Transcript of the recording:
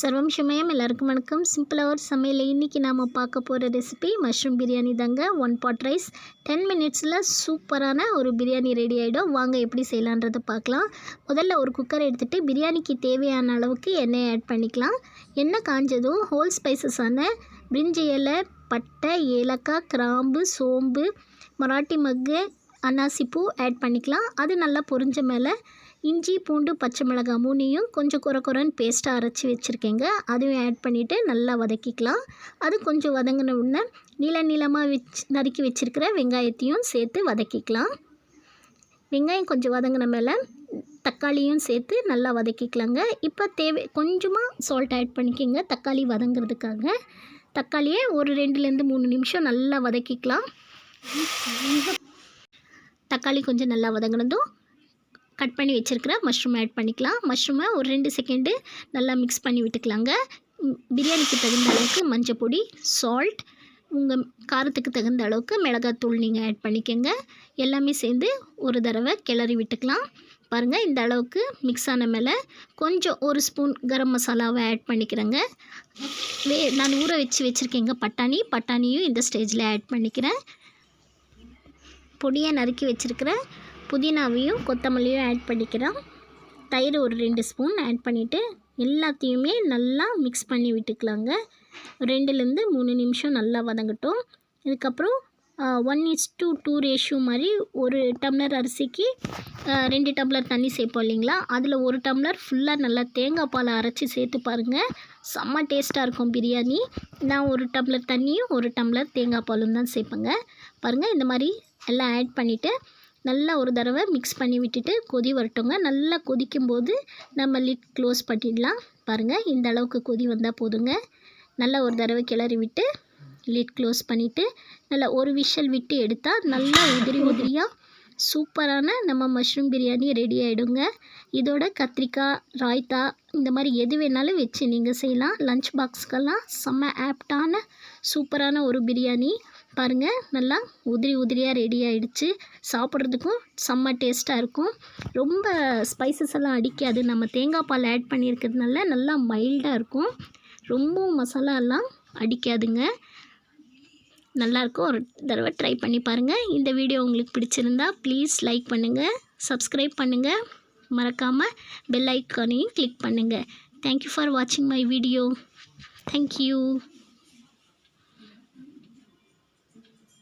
சர்வம் சமயம் எல்லாருக்கும் வணக்கம். சிம்பிளாக ஒரு சமையல் இன்றைக்கி நாம் பார்க்க போகிற ரெசிபி மஷ்ரூம் பிரியாணி தாங்க. ஒன் பாட் ரைஸ் டென் மினிட்ஸில் சூப்பரான ஒரு பிரியாணி ரெடி ஆகிடும் வாங்க எப்படி செய்யலான்றதை பார்க்கலாம். முதல்ல ஒரு குக்கர் எடுத்துகிட்டு பிரியாணிக்கு தேவையான அளவுக்கு எண்ணெய் ஆட் பண்ணிக்கலாம். எண்ணெய் காஞ்சதும் ஹோல் ஸ்பைசஸான பிரிஞ்சி இலை பட்டை ஏலக்காய் கிராம்பு சோம்பு மராட்டி மக்கு அன்னாசிப்பூ ஆட் பண்ணிக்கலாம். அது நல்லா பொரிஞ்ச மேலே இஞ்சி பூண்டு பச்சை மிளகாய் மூணையும் கொஞ்சம் குறை குறைன்னு பேஸ்ட்டாக அரைச்சி வச்சுருக்கேங்க. அதுவும் ஆட் பண்ணிவிட்டு நல்லா வதக்கிக்கலாம். அது கொஞ்சம் வதங்கின உடனே நீள நீளமாக வச்சு நறுக்கி வச்சுருக்கிற வெங்காயத்தையும் சேர்த்து வதக்கிக்கலாம். வெங்காயம் கொஞ்சம் வதங்கின மேலே தக்காளியும் சேர்த்து நல்லா வதக்கிக்கலாங்க. இப்போ தேவை கொஞ்சமாக சால்ட் ஆட் பண்ணிக்கோங்க. தக்காளி வதங்கிறதுக்காக. தக்காளியை ஒரு ரெண்டுலேருந்து மூணு நிமிஷம் நல்லா வதக்கிக்கலாம். தக்காளி கொஞ்சம் நல்லா வதங்கினதும் கட் பண்ணி வச்சுருக்கிற மஷ்ரூம் ஆட் பண்ணிக்கலாம். மஷ்ரூமை ஒரு ரெண்டு செகண்டு நல்லா மிக்ஸ் பண்ணி விட்டுக்கலாங்க. பிரியாணிக்கு தகுந்த அளவுக்கு மஞ்சள் பொடி சால்ட் உங்கள் காரத்துக்கு தகுந்த அளவுக்கு மிளகாத்தூள் நீங்கள் ஆட் பண்ணிக்கோங்க. எல்லாமே சேர்ந்து ஒரு தடவை கிளறி விட்டுக்கலாம். பாருங்கள் இந்த அளவுக்கு மிக்ஸ் ஆன மேலே கொஞ்சம் ஒரு ஸ்பூன் கரம் மசாலாவை ஆட் பண்ணிக்கிறேங்க. வே நான் ஊற வச்சு வச்சுருக்கேங்க பட்டாணி. பட்டாணியும் இந்த ஸ்டேஜில் ஆட் பண்ணிக்கிறேன். பொடியை நறுக்கி வச்சுருக்கிற புதினாவையும் கொத்தமல்லியும் ஆட் பண்ணிக்கிறோம். தயிர் ஒரு ரெண்டு ஸ்பூன் ஆட் பண்ணிவிட்டு எல்லாத்தையுமே நல்லா மிக்ஸ் பண்ணி விட்டுக்கலாங்க. ரெண்டுலேருந்து மூணு நிமிஷம் நல்லா வதங்கட்டும். இதுக்கப்புறம் one is to two ratio மாதிரி ஒரு டம்ளர் அரிசிக்கு ரெண்டு டம்ளர் தண்ணி சேர்ப்போம் இல்லைங்களா? அதில் ஒரு டம்ளர் ஃபுல்லாக நல்லா தேங்காய் பாலை அரைச்சி சேர்த்து பாருங்கள் செம்ம டேஸ்ட்டாக இருக்கும் பிரியாணி. நான் ஒரு டம்ளர் தண்ணியும் ஒரு டம்ளர் தேங்காய் பாலும் தான் சேர்ப்பேங்க. பாருங்கள் இந்த மாதிரி எல்லாம் ஆட் பண்ணிவிட்டு நல்லா ஒரு தடவை மிக்ஸ் பண்ணி விட்டுட்டு கொதி வரட்டுங்க. நல்லா கொதிக்கும்போது நம்ம லிட் க்ளோஸ் பண்ணிடலாம். பாருங்கள் இந்த அளவுக்கு கொதி வந்தால் போதுங்க. நல்லா ஒரு தடவை கிளறி விட்டு லிட் க்ளோஸ் பண்ணிவிட்டு நல்லா ஒரு விஷல் விட்டு எடுத்தால் நல்லா உதிரி உதிரியாக சூப்பரான நம்ம மஷ்ரூம் பிரியாணி ரெடி ஆகிடுங்க இதோட கத்திரிக்காய் ராய்த்தா இந்த மாதிரி எது வேணாலும் வச்சு நீங்கள் செய்யலாம். லஞ்ச் பாக்ஸ்க்கெல்லாம் செம்ம ஆப்டான சூப்பரான ஒரு பிரியாணி. பாருங்கள் நல்லா உதிரி உதிரியாக ரெடி ஆகிடுச்சு சாப்பிட்றதுக்கும் செம்ம டேஸ்ட்டாக இருக்கும். ரொம்ப ஸ்பைசஸ் எல்லாம் அடிக்காது. நம்ம தேங்காய் பால் ஆட் பண்ணியிருக்கிறதுனால நல்லா மைல்டாக இருக்கும். ரொம்பவும் மசாலா எல்லாம் அடிக்காதுங்க. நல்லாயிருக்கும் ஒரு தடவை ட்ரை பண்ணி பாருங்கள் இந்த வீடியோ உங்களுக்கு பிடிச்சிருந்தா ப்ளீஸ் லைக் பண்ணுங்கள் சப்ஸ்கிரைப் பண்ணுங்கள் மறக்காமல் பெல் ஐக்கானையும் கிளிக் பண்ணுங்கள் தேங்க்யூ ஃபார் வாட்சிங் மை வீடியோ தேங்க்யூ